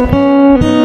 Música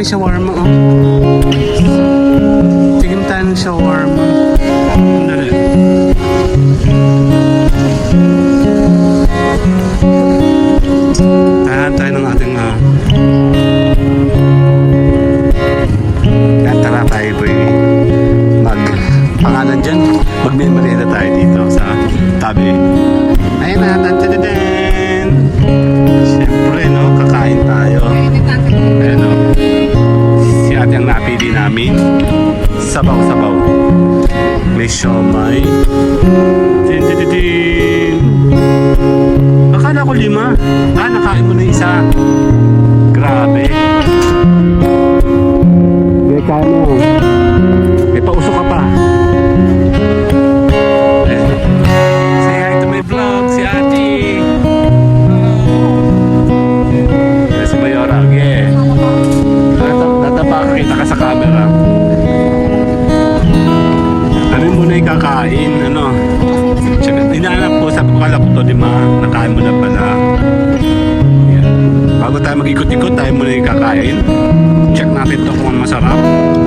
Isa war. show. kakain, ano. Tsaka, hinahanap ko, sabi ko kala ko to, di ma, nakain mo na pala. Yan. Bago tayo mag-ikot-ikot, tayo muna yung kakain. Check natin to kung masarap.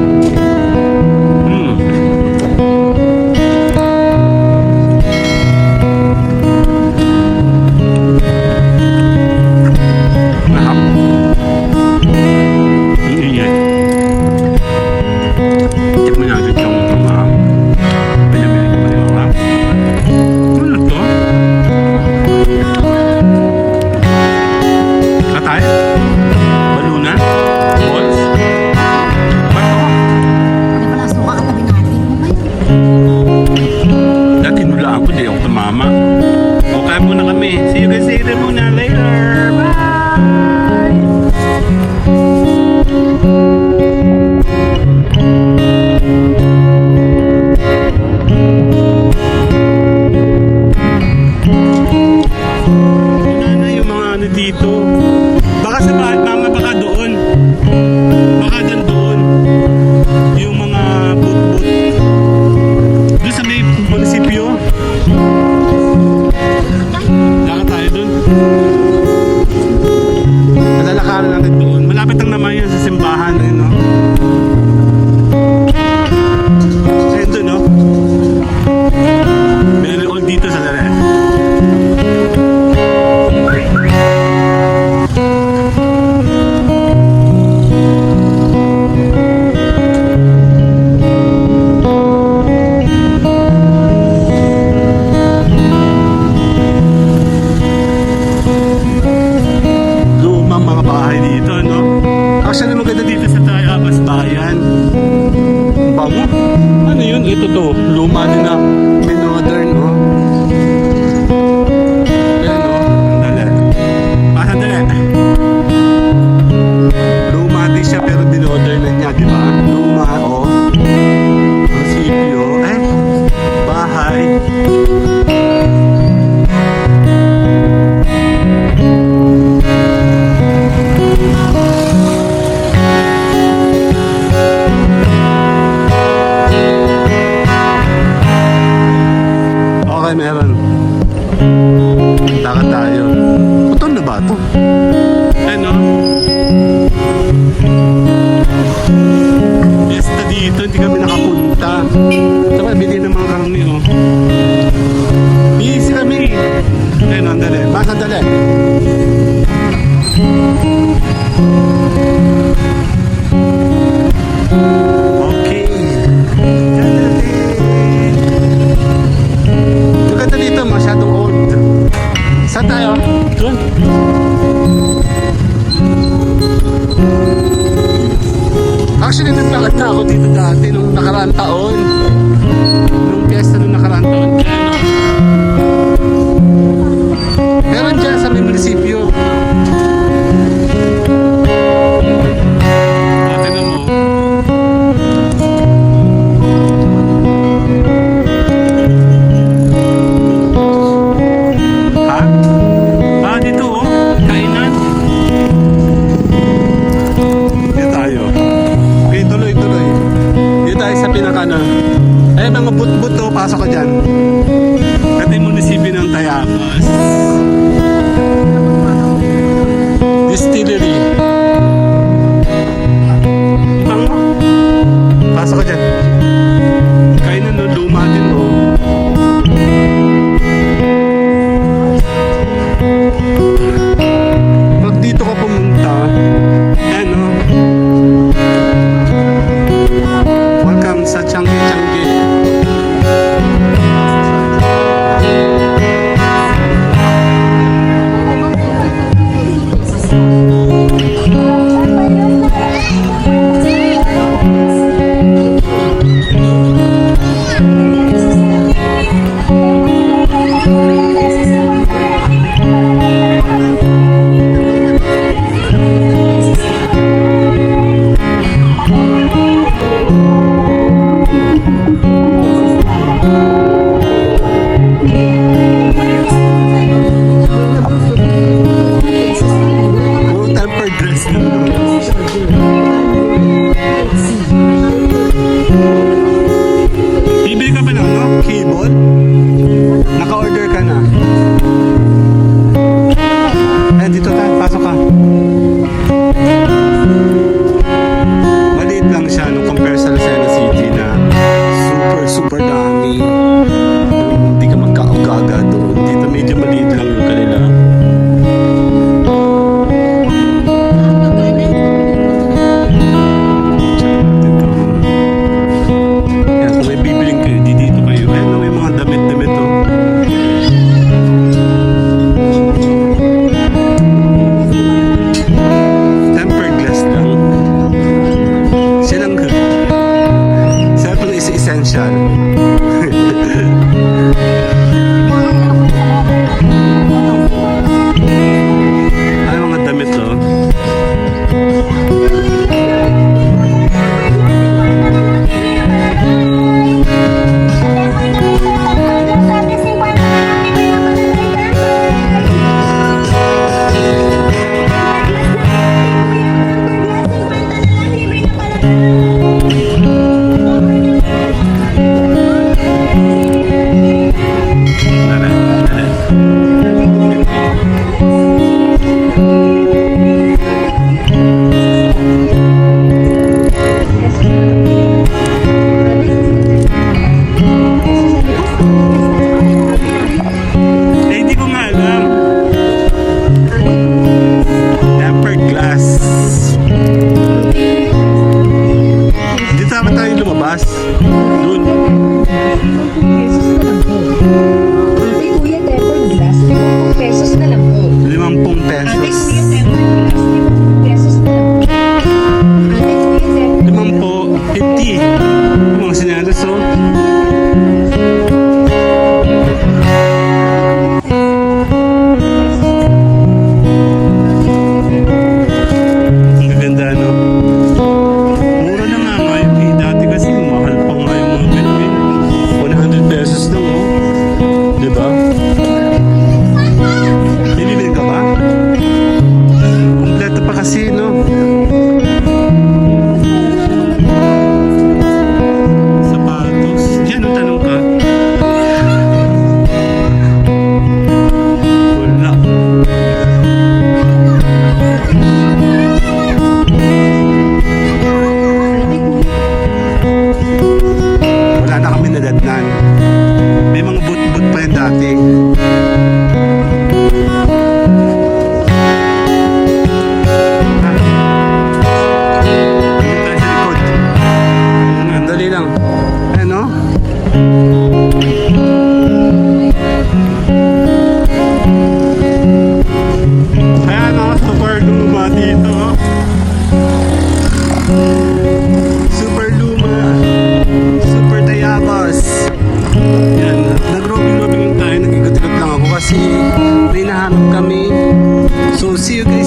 See you again.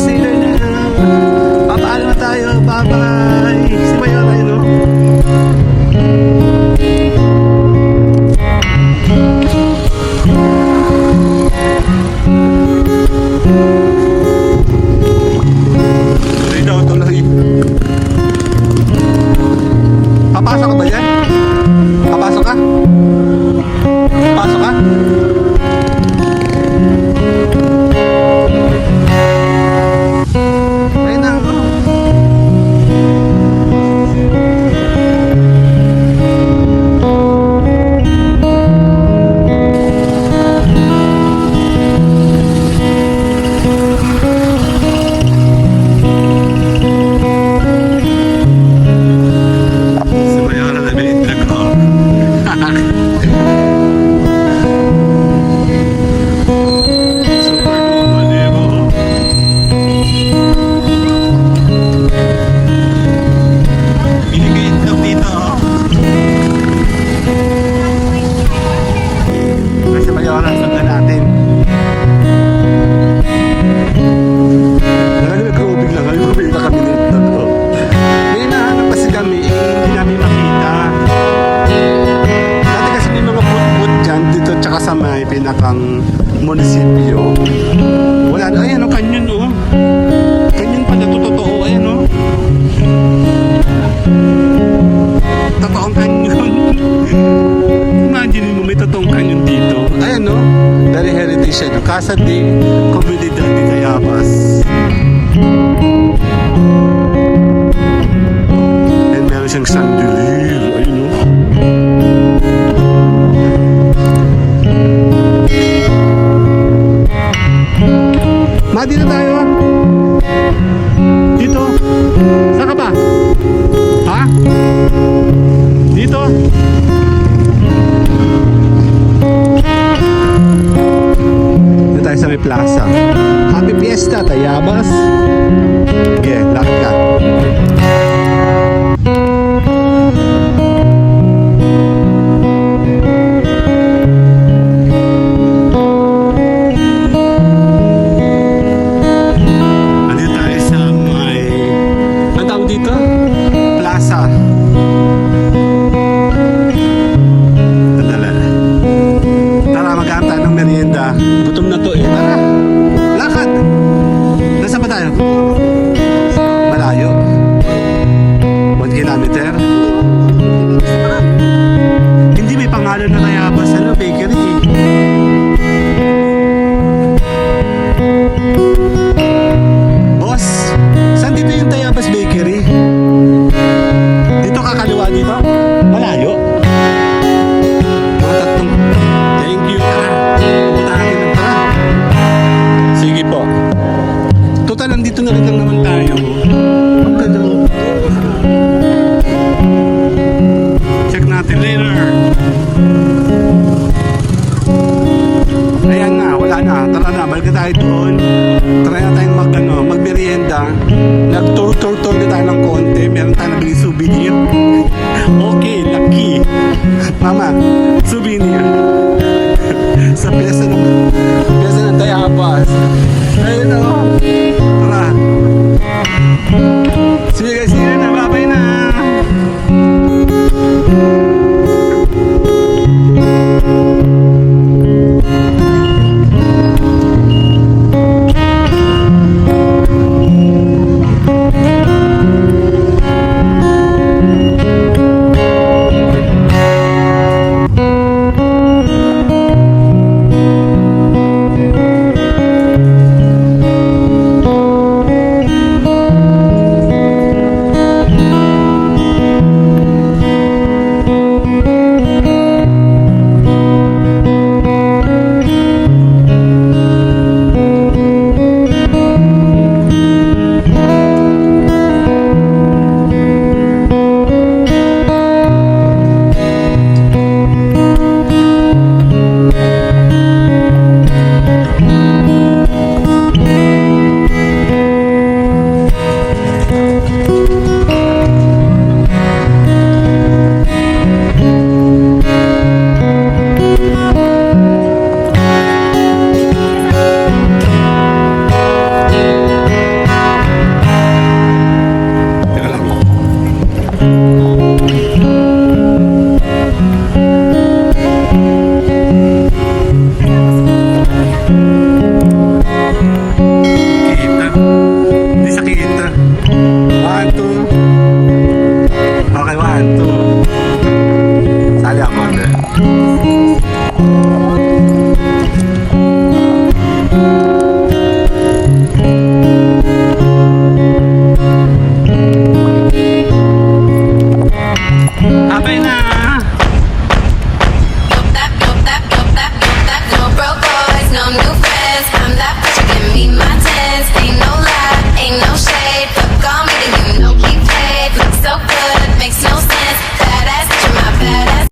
komunidad ni Cayapas. And meron siyang chandelier. Ayun o. Madi na tayo! Plaza. Happy Fiesta, Tayabas! lang, nag-tour-tour-tour na tayo ng konti. Meron tayong nabili souvenir. okay, lucky. Mama, souvenir.